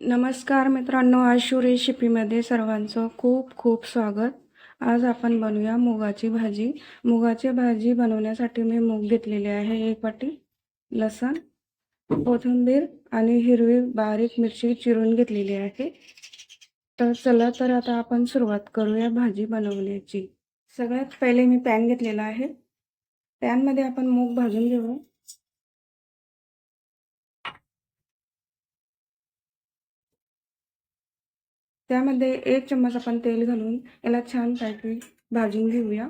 नमस्कार मित्रांनो आशुर्य शिपीमध्ये सर्वांचं खूप खूप स्वागत. आज आपण बनवूया मुगाची भाजी. मुगाची भाजी बनवण्यासाठी मी मूग घेतलेले आहे एक वाटी लसण कोथिंबीर आणि हिरवी बारीक मिरची चिरून घेतलेली आहे. तर चला तर आता आपण सुरुवात करूया भाजी बनवण्याची. सगळ्यात पहिले मी पॅन घेतलेला आहे. पॅनमध्ये आपण मूग भाजून घेऊ. त्यामध्ये एक चम्मच आपण तेल घालून याला छान पैकी भाजून घेऊया.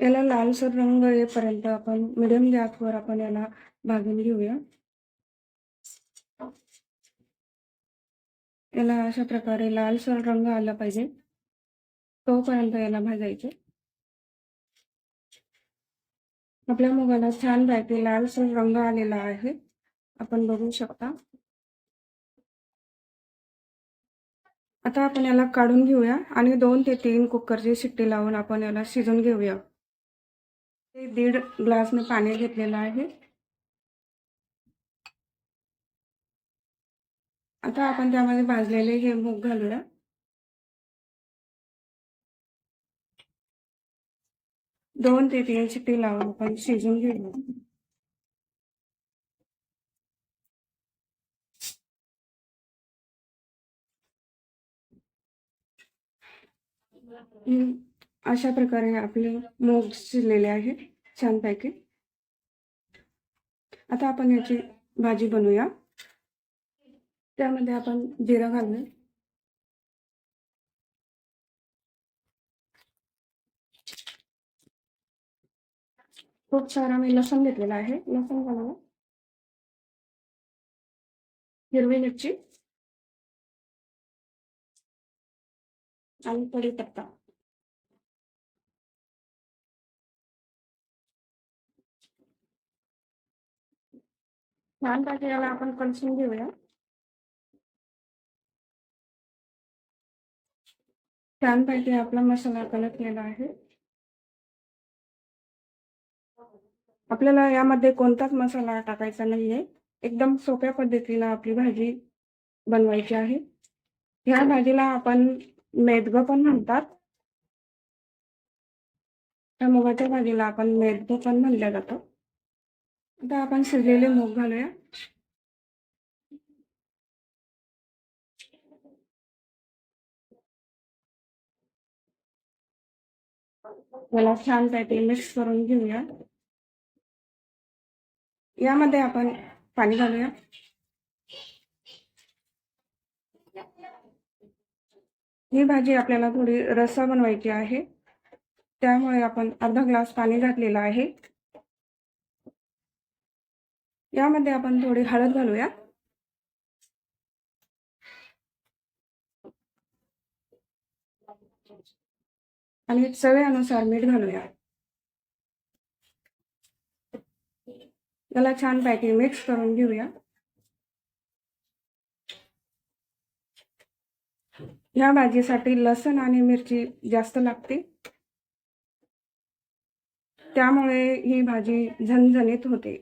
याला लालसर रंग येईपर्यंत आपण मिडियम गॅसवर आपण याला भाजून घेऊया. याला अशा प्रकारे लालसर रंग आला पाहिजे. तोपर्यंत याला भाजायचे. आपल्या मुगाला छान पैकी लालसर रंग आलेला आहे. आपण बघू शकता. आता आपण याला काढून घेऊया आणि दोन ते तीन कुकरची शिट्टी लावून आपण याला शिजून घेऊया. ते दीड ग्लास मी पाणी घेतलेलं आहे. आता आपण त्यामध्ये भाजलेले हे मूग घालूया. दोन ते तीन शिट्टी लावून आपण शिजून घेऊया. अशा प्रकारे आपले मोग शिजलेले आहे छानपैकी. आता आपण याची भाजी बनवूया. त्यामध्ये आपण जिरं घालूया खूप सारा मी लसूण घेतलेला आहे. लसूण घालूया हिरवी मिरची आणि कढीपत्ता छान याला आपण कणसून घेऊया. छानपैकी आपला मसाला कलकलेला आहे. आपल्याला यामध्ये कोणताच मसाला टाकायचा नाहीये. एकदम सोप्या पद्धतीला आपली भाजी बनवायची आहे. ह्या भाजीला आपण मेदग पण म्हणतात. त्या मुगाच्या भाजीला आपण मेदग पण म्हणलं जातं. आता आपण शिजलेले मूग घालूया. मला छान पॅटी मिक्स करून घेऊया. यामध्ये आपण पाणी घालूया. ही भाजी आपल्याला थोडी रस्सा बनवायची आहे. त्यामुळे आपण अर्धा ग्लास पाणी घातलेलं आहे. यामध्ये आपण थोडी हळद घालूया. आणि चव्यानुसार मीठ घालूया. याला छान पैकी मिक्स करून घेऊया. ह्या भाजीसाठी लसण आणि मिरची जास्त लागते. त्यामुळे ही भाजी झणझणीत होते.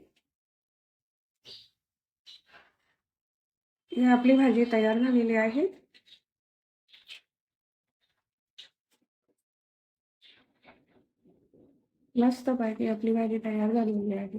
ही आपली भाजी तयार झालेली आहे. मस्त पाहिजे आपली भाजी तयार झालेली आहे.